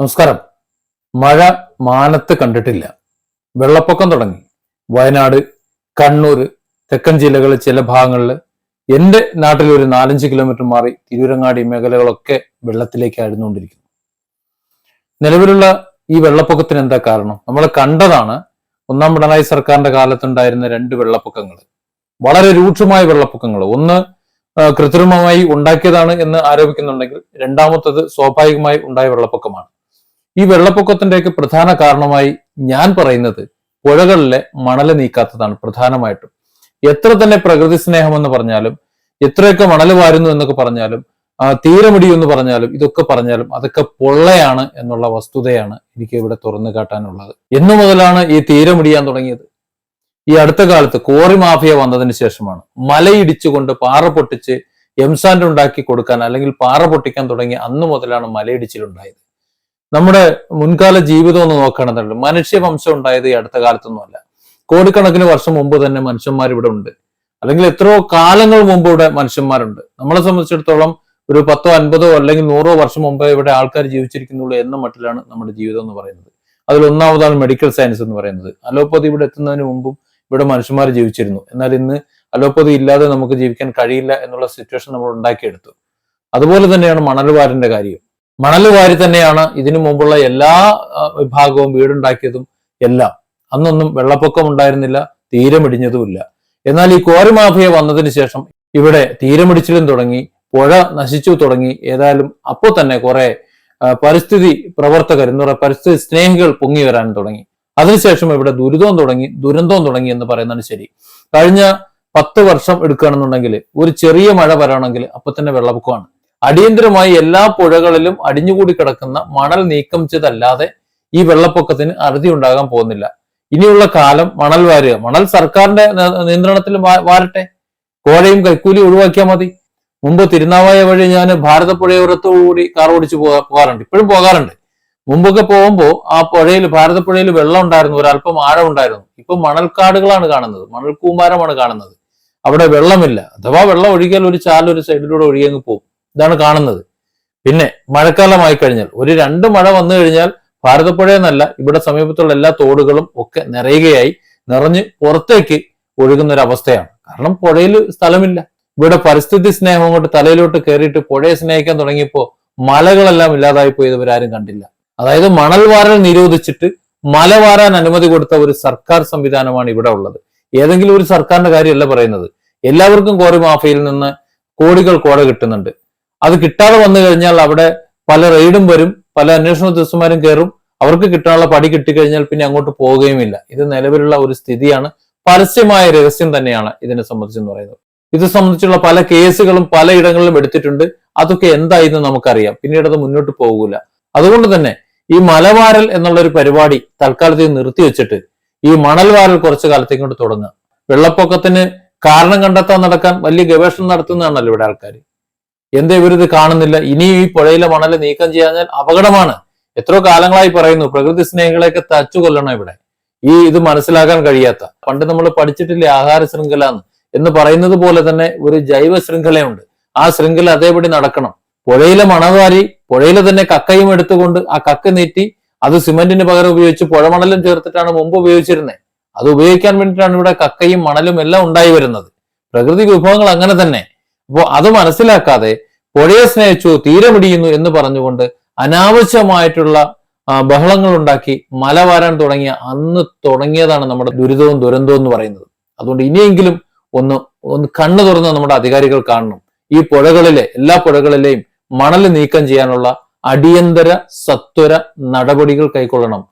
നമസ്കാരം. മഴ മാനത്ത് കണ്ടിട്ടില്ല. വെള്ളപ്പൊക്കം തുടങ്ങി. വയനാട് കണ്ണൂർ തെക്കൻ ജില്ലകളിൽ ചില ഭാഗങ്ങളിൽ എന്റെ നാട്ടിൽ ഒരു നാലഞ്ച് കിലോമീറ്റർ മാറി തിരൂരങ്ങാടി മേഖലകളൊക്കെ വെള്ളത്തിലേക്ക് ആഴ്ന്നുകൊണ്ടിരിക്കുന്നു നിലവിലുള്ള ഈ വെള്ളപ്പൊക്കത്തിന് എന്താ കാരണം? നമ്മൾ കണ്ടതാണ് ഒന്നാം പിണറായി സർക്കാരിന്റെ കാലത്തുണ്ടായിരുന്ന രണ്ട് വെള്ളപ്പൊക്കങ്ങൾ. വളരെ രൂക്ഷമായ വെള്ളപ്പൊക്കങ്ങൾ. ഒന്ന് കൃത്രിമമായി ഉണ്ടാക്കിയതാണ് എന്ന് ആരോപിക്കുന്നുണ്ടെങ്കിൽ രണ്ടാമത്തത് സ്വാഭാവികമായി ഉണ്ടായ വെള്ളപ്പൊക്കമാണ്. ഈ വെള്ളപ്പൊക്കത്തിന്റെയൊക്കെ പ്രധാന കാരണമായി ഞാൻ പറയുന്നത് പുഴകളിലെ മണൽ നീക്കാത്തതാണ് പ്രധാനമായിട്ടും. എത്ര തന്നെ പ്രകൃതി സ്നേഹം എന്ന് പറഞ്ഞാലും എത്രയൊക്കെ മണൽ വാരുന്നു എന്നൊക്കെ പറഞ്ഞാലും തീരമിടി എന്ന് പറഞ്ഞാലും ഇതൊക്കെ പറഞ്ഞാലും അതൊക്കെ പൊള്ളയാണ് എന്നുള്ള വസ്തുതയാണ് എനിക്ക് ഇവിടെ തുറന്നു കാട്ടാനുള്ളത്. എന്നു മുതലാണ് ഈ തീരമിടിയാൻ തുടങ്ങിയത്. ഈ അടുത്ത കാലത്ത് കോറി മാഫിയ വന്നതിന് ശേഷമാണ് മലയിടിച്ചുകൊണ്ട് പാറ പൊട്ടിച്ച് എംസാൻഡ് ഉണ്ടാക്കി കൊടുക്കാൻ അല്ലെങ്കിൽ പാറ പൊട്ടിക്കാൻ തുടങ്ങി അന്ന് മുതലാണ് മലയിടിച്ചിലുണ്ടായത്. നമ്മുടെ മുൻകാല ജീവിതം ഒന്ന് നോക്കുകയാണെന്നുണ്ടെങ്കിൽ മനുഷ്യവംശം ഉണ്ടായത് ഈ അടുത്ത കാലത്തൊന്നുമല്ല. കോടിക്കണക്കിന് വർഷം മുമ്പ് തന്നെ മനുഷ്യന്മാർ ഇവിടെ ഉണ്ട്. അല്ലെങ്കിൽ എത്രയോ കാലങ്ങൾ മുമ്പ് ഇവിടെ മനുഷ്യന്മാരുണ്ട്. നമ്മളെ സംബന്ധിച്ചിടത്തോളം ഒരു പത്തോ അൻപതോ അല്ലെങ്കിൽ നൂറോ വർഷം മുമ്പേ ഇവിടെ ആൾക്കാർ ജീവിച്ചിരിക്കുന്നുള്ളൂ എന്ന മട്ടിലാണ് നമ്മുടെ ജീവിതം എന്ന് പറയുന്നത്. അതിൽ ഒന്നാമതാണ് മെഡിക്കൽ സയൻസ് എന്ന് പറയുന്നത്. അലോപ്പതി ഇവിടെ എത്തുന്നതിന് മുമ്പും ഇവിടെ മനുഷ്യന്മാർ ജീവിച്ചിരുന്നു. എന്നാൽ ഇന്ന് അലോപ്പതി ഇല്ലാതെ നമുക്ക് ജീവിക്കാൻ കഴിയില്ല എന്നുള്ള സിറ്റുവേഷൻ നമ്മൾ ഉണ്ടാക്കിയെടുത്തു. അതുപോലെ തന്നെയാണ് മണൽവാരന്റെ കാര്യം മണൽവാരി തന്നെയാണ് ഇതിനു മുമ്പുള്ള എല്ലാ വിഭാഗവും വീടുണ്ടാക്കിയതും എല്ലാം. അന്നൊന്നും വെള്ളപ്പൊക്കം ഉണ്ടായിരുന്നില്ല തീരമിടിഞ്ഞതുമില്ല. എന്നാൽ ഈ കോരമാഫിയ വന്നതിന് ശേഷം ഇവിടെ തീരമിടിച്ചിലും തുടങ്ങി പുഴ നശിച്ചു തുടങ്ങി. ഏതായാലും അപ്പോൾ തന്നെ കുറെ പരിസ്ഥിതി പ്രവർത്തകർ എന്ന് പറയുക പരിസ്ഥിതി സ്നേഹികൾ പൊങ്ങി വരാൻ തുടങ്ങി. അതിനുശേഷം ഇവിടെ ദുരിതവും തുടങ്ങി ദുരന്തവും തുടങ്ങി എന്ന് പറയുന്നതാണ് ശരി. കഴിഞ്ഞ പത്ത് വർഷം എടുക്കുകയാണെന്നുണ്ടെങ്കിൽ ഒരു ചെറിയ മഴ വരണമെങ്കിൽ അപ്പൊ തന്നെ വെള്ളപ്പൊക്കമാണ്. അടിയന്തരമായി എല്ലാ പുഴകളിലും അടിഞ്ഞുകൂടി കിടക്കുന്ന മണൽ നീക്കം ചെയ്തല്ലാതെ ഈ വെള്ളപ്പൊക്കത്തിന് അറുതി ഉണ്ടാകാൻ പോകുന്നില്ല. ഇനിയുള്ള കാലം മണൽ വാരുക. മണൽ സർക്കാരിന്റെ നിയന്ത്രണത്തിൽ വാരട്ടെ. കോഴയും കൈക്കൂലി ഒഴിവാക്കിയാൽ മതി. മുമ്പ് തിരുനാവായ വഴി ഞാൻ ഭാരതപ്പുഴയോരത്തോടുകൂടി കാർ ഓടിച്ചു പോകാ- പോകാറുണ്ട്. ഇപ്പോഴും പോകാറുണ്ട്. മുമ്പൊക്കെ പോകുമ്പോൾ ആ പുഴയിൽ ഭാരതപ്പുഴയിൽ വെള്ളം ഉണ്ടായിരുന്നു. ഒരല്പം ആഴം ഉണ്ടായിരുന്നു. ഇപ്പൊ മണൽക്കാടുകളാണ് കാണുന്നത്. മണൽ കൂമ്പാരമാണ് കാണുന്നത്. അവിടെ വെള്ളമില്ല. അഥവാ വെള്ളം ഒഴുകിയാൽ ഒരു ചാലൊരു സൈഡിലൂടെ ഒഴുകിയങ്ങ് പോകും. ഇതാണ് കാണുന്നത്. പിന്നെ മഴക്കാലമായി കഴിഞ്ഞാൽ ഒരു രണ്ട് മഴ വന്നു കഴിഞ്ഞാൽ ഭാരതപ്പുഴയെന്നല്ല ഇവിടെ സമീപത്തുള്ള എല്ലാ തോടുകളും ഒക്കെ നിറയുകയായി നിറഞ്ഞ് പുറത്തേക്ക് ഒഴുകുന്ന ഒരു അവസ്ഥയാണ് കാരണം പുഴയിൽ സ്ഥലമില്ല. ഇവിടെ പരിസ്ഥിതി സ്നേഹം കൊണ്ട് തലയിലോട്ട് കയറിയിട്ട് പുഴയെ സ്നേഹിക്കാൻ തുടങ്ങിയപ്പോൾ മലകളെല്ലാം ഇല്ലാതായി പോയതവരാരും കണ്ടില്ല. അതായത് മണൽ വാരൽ നിരോധിച്ചിട്ട് മല വാരാൻ അനുമതി കൊടുത്ത ഒരു സർക്കാർ സംവിധാനമാണ് ഇവിടെ ഉള്ളത്. ഏതെങ്കിലും ഒരു സർക്കാരിന്റെ കാര്യമല്ല പറയുന്നത്. എല്ലാവർക്കും കോറി മാഫിയിൽ നിന്ന് കോടികൾ കോട കിട്ടുന്നുണ്ട്. അത് കിട്ടാതെ വന്നു കഴിഞ്ഞാൽ അവിടെ പല റെയ്ഡും വരും പല അന്വേഷണ ഉദ്യോഗസ്ഥന്മാരും കയറും അവർക്ക് കിട്ടാനുള്ള പടി കിട്ടിക്കഴിഞ്ഞാൽ പിന്നെ അങ്ങോട്ട് പോവുകയുമില്ല. ഇത് നിലവിലുള്ള ഒരു സ്ഥിതിയാണ്. പരസ്യമായ രഹസ്യം തന്നെയാണ് ഇതിനെ സംബന്ധിച്ചെന്ന് പറയുന്നത്. ഇത് സംബന്ധിച്ചുള്ള പല കേസുകളും പലയിടങ്ങളിലും എടുത്തിട്ടുണ്ട്. അതൊക്കെ എന്തായിരുന്നു നമുക്കറിയാം. പിന്നീട് അത് മുന്നോട്ട് പോകൂല. അതുകൊണ്ട് തന്നെ ഈ മലവാരൽ എന്നുള്ള ഒരു പരിപാടി തൽക്കാലത്തേക്ക് നിർത്തിവെച്ചിട്ട് ഈ മണൽ വാരൽ കുറച്ചു കാലത്തേക്ക് കൊണ്ട് തുടങ്ങുക. വെള്ളപ്പൊക്കത്തിന് കാരണം കണ്ടെത്താൻ നടക്കാൻ വലിയ ഗവേഷണം നടത്തുന്നതാണല്ലോ ഇവിടെ ആൾക്കാർ എന്താ ഇവരിത് കാണുന്നില്ല? ഇനിയും ഈ പുഴയിലെ മണൽ നീക്കം ചെയ്യാഞ്ഞാൽ അപകടമാണ്. എത്രയോ കാലങ്ങളായി പറയുന്നു പ്രകൃതി സ്നേഹികളെയൊക്കെ തച്ചു കൊല്ലണം ഇവിടെ. ഈ ഇത് മനസ്സിലാക്കാൻ കഴിയാത്ത. പണ്ട് നമ്മൾ പഠിച്ചിട്ടില്ലേ ആഹാര ശൃംഖല എന്ന്? പറയുന്നത് പോലെ തന്നെ ഒരു ജൈവ ശൃംഖലയുണ്ട്. ആ ശൃംഖല അതേപടി നടക്കണം. പുഴയിലെ മണവാരി പുഴയിലെ തന്നെ കക്കയും എടുത്തുകൊണ്ട് ആ കക്ക നീട്ടി അത് സിമന്റിന് പകരം ഉപയോഗിച്ച് പുഴമണലും ചേർത്തിട്ടാണ് മുമ്പ് ഉപയോഗിച്ചിരുന്നത് അത് ഉപയോഗിക്കാൻ വേണ്ടിയിട്ടാണ് ഇവിടെ കക്കയും മണലും എല്ലാം ഉണ്ടായി വരുന്നത്. പ്രകൃതി വിഭവങ്ങൾ അങ്ങനെ തന്നെ. അപ്പോൾ അത് മനസ്സിലാക്കാതെ പുഴയെ സ്നേഹിച്ചു തീരമിടിയുന്നു എന്ന് പറഞ്ഞുകൊണ്ട് അനാവശ്യമായിട്ടുള്ള ബഹളങ്ങൾ ഉണ്ടാക്കി മല വാരാൻ തുടങ്ങിയ അന്ന് തുടങ്ങിയതാണ് നമ്മുടെ ദുരിതവും ദുരന്തവും എന്ന് പറയുന്നത്. അതുകൊണ്ട് ഇനിയെങ്കിലും ഒന്ന് ഒന്ന് കണ്ണു തുറന്ന് നമ്മുടെ അധികാരികൾ കാണണം. ഈ പുഴകളിലെ എല്ലാ പുഴകളിലെയും മണൽ നീക്കം ചെയ്യാനുള്ള അടിയന്തര സത്വര നടപടികൾ കൈക്കൊള്ളണം.